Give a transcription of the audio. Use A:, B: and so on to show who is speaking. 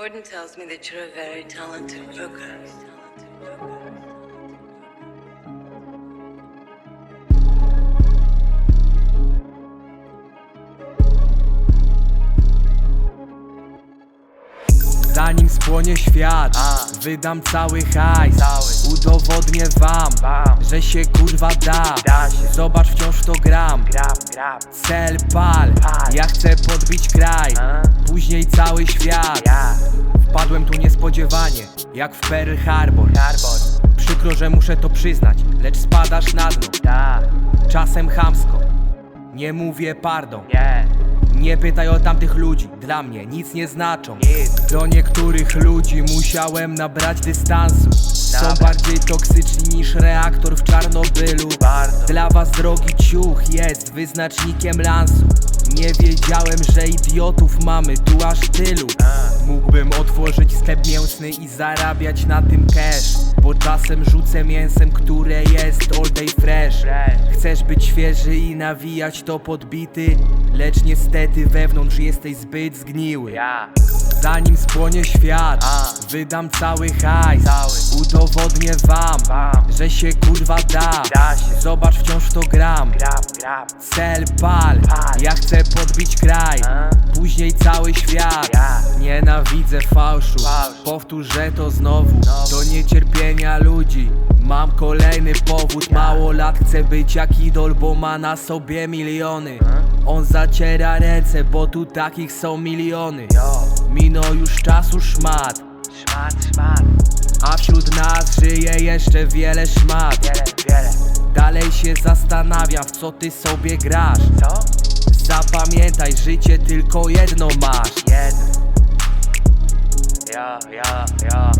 A: Gordon tells me that you're a very talented joker.
B: Zanim spłonie świat Wydam cały hajs. Udowodnię wam Że się kurwa da. Zobacz wciąż w to gram. Cel pal. Ja chcę podbić kraj. Później cały świat Wpadłem tu niespodziewanie Jak w Pearl Harbor. Przykro, że muszę to przyznać Lecz spadasz na dno. Czasem chamsko. Nie mówię pardon. Nie. Pytaj o tamtych ludzi, dla mnie nic nie znaczą. Do niektórych ludzi musiałem nabrać dystansu. Są bardziej toksyczni niż reaktor w Czarnobylu. Dla was drogi ciuch jest wyznacznikiem lansu Nie wiedziałem, że idiotów mamy tu aż tylu. Mógłbym otworzyć sklep mięsny i zarabiać na tym cash. Bo czasem rzucę mięsem, które jest all day fresh. Chcesz być świeży i nawijać to podbity Lecz niestety wewnątrz jesteś zbyt zgniły. Zanim spłonie świat Wydam cały hajs. Udowodnię wam Że się kurwa da. Zobacz wciąż w to gram. Cel pal. Ja chcę podbić kraj. Później cały świat. Nienawidzę fałszu. Powtórzę to znowu. Do niecierpienia ludzi. Mam kolejny powód. Mało lat chcę być jak idol Bo ma na sobie miliony. On zaciera ręce Bo tu takich są miliony. Minął już czasu szmat. A wśród nas żyje jeszcze wiele szmat. Dalej się zastanawiam w co ty sobie grasz Zapamiętaj, życie tylko jedno masz.
C: Ja, ja, ja